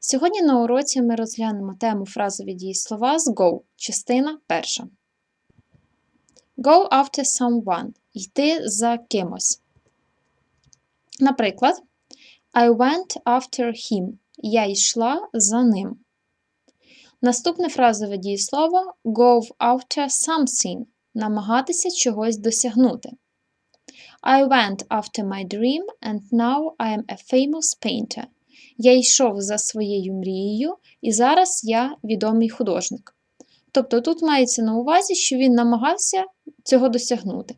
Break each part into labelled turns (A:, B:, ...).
A: Сьогодні на уроці ми розглянемо тему фразові дієслова з go, частина перша. Go after someone йти за кимось. Наприклад, I went after him. Я йшла за ним. Наступне фразове дієслово go after something намагатися чогось досягнути. I went after my dream and now I am a famous painter. Я йшов за своєю мрією, і зараз я відомий художник. Тобто тут мається на увазі, що він намагався цього досягнути.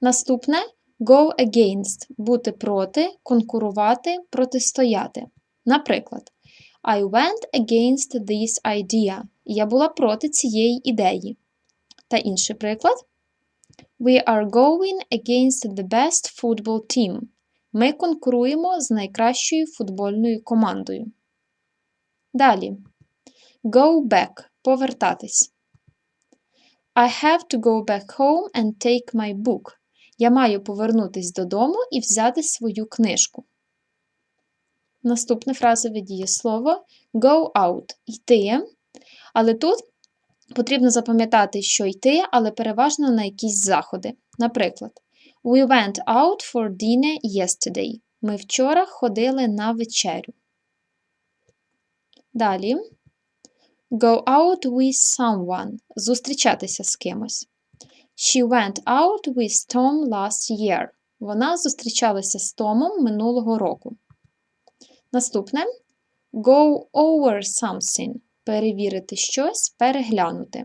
A: Наступне go against бути проти, конкурувати, протистояти. Наприклад, I went against this idea. Я була проти цієї ідеї. Та інший приклад. We are going against the best football team. Ми конкуруємо з найкращою футбольною командою. Далі. Go back повертатись. I have to go back home and take my book. Я маю повернутись додому і взяти свою книжку. Наступне фразове дієслово go out йти. Але тут потрібно запам'ятати, що йти, але переважно на якісь заходи. Наприклад, We went out for dinner yesterday. Ми вчора ходили на вечерю. Далі. Go out with someone. Зустрічатися з кимось. She went out with Tom last year. Вона зустрічалася з Томом минулого року. Наступне go over something. Перевірити щось, переглянути.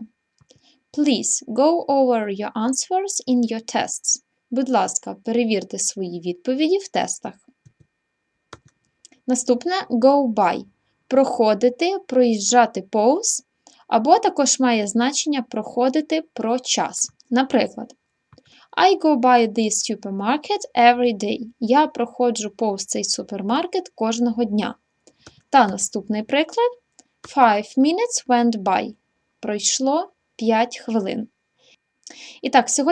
A: Please go over your answers in your tests. Будь ласка, перевірте свої відповіді в тестах. Наступне go by. Проходити, проїжджати повз, або також має значення проходити про час. Наприклад, I go by this supermarket every day. Я проходжу повз цей супермаркет кожного дня. Та наступний приклад: Five minutes went by. Пройшло 5 хвилин. І так, сьогодні.